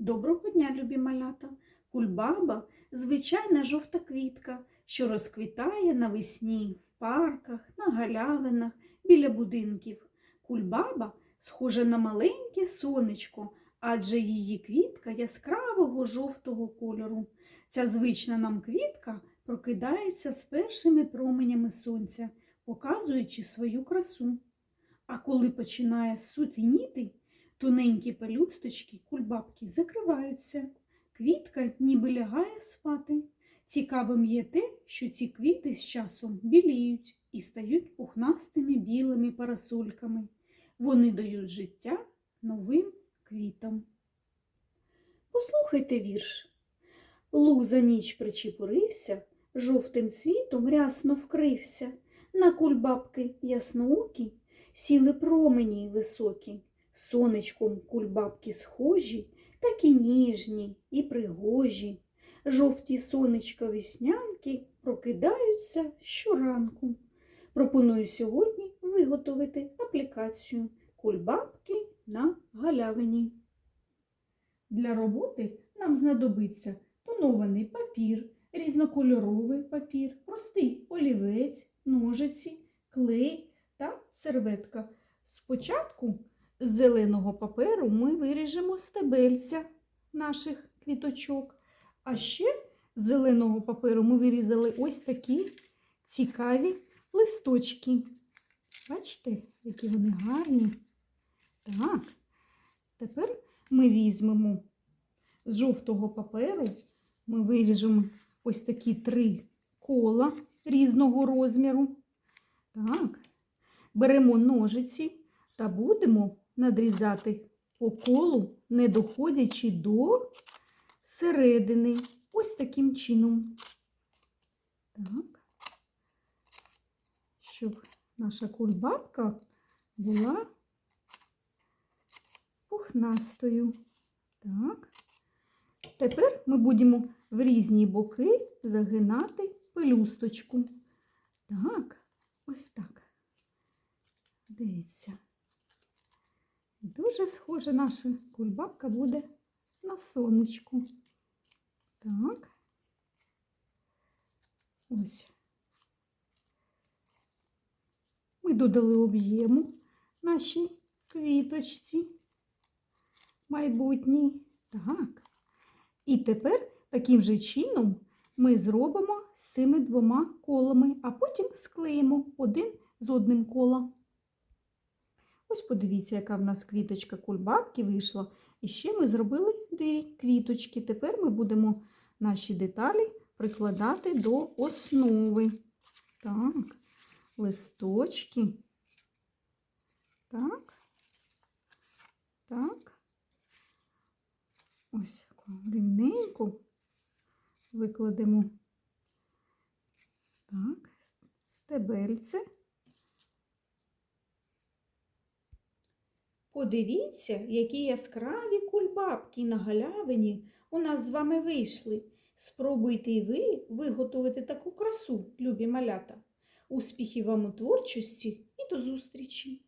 Доброго дня, любі малята! Кульбаба звичайна жовта квітка, що розквітає навесні в парках, на галявинах, біля будинків. Кульбаба схожа на маленьке сонечко, адже її квітка яскравого жовтого кольору. Ця звична нам квітка прокидається з першими променями сонця, показуючи свою красу. А коли починає сутеніти, Тоненькі пелюсточки кульбабки закриваються. Квітка ніби лягає спати. Цікавим є те, що ці квіти з часом біліють і стають пухнастими білими парасольками. Вони дають життя новим квітам. Послухайте вірш. Луг за ніч причепурився, жовтим світом рясно вкрився. На кульбабки ясноокі сіли промені високі. Сонечком кульбабки схожі, такі ніжні і пригожі. Жовті сонечка веснянки прокидаються щоранку. Пропоную сьогодні виготовити аплікацію кульбабки на галявині. Для роботи нам знадобиться тонований папір, різнокольоровий папір, простий олівець, ножиці, клей та серветка. Спочатку з зеленого паперу ми виріжемо стебельця наших квіточок. А ще з зеленого паперу ми вирізали ось такі цікаві листочки. Бачите, які вони гарні. Так, тепер ми візьмемо з жовтого паперу, ми виріжемо ось такі три кола різного розміру. Так, беремо ножиці та будемо надрізати по колу, не доходячи до середини. Ось таким чином. Так. Щоб наша кульбабка була пухнастою. Так. Тепер ми будемо в різні боки загинати пелюсточку. Так, ось так. Дивіться. Дуже схожа наша кульбабка буде на сонечку. Так. Ось. Ми додали об'єму нашій квіточці майбутній. Так. І тепер таким же чином ми зробимо з цими двома колами, а потім склеїмо один з одним колом. Ось подивіться, яка в нас квіточка кульбабки вийшла. І ще ми зробили дві квіточки. Тепер ми будемо наші деталі прикладати до основи. Так, листочки. Так. Так. Ось таку рівненьку викладемо. Так, стебельце. Подивіться, які яскраві кульбабки на галявині у нас з вами вийшли. Спробуйте і ви виготовити таку красу, любі малята. Успіхів вам у творчості і до зустрічі!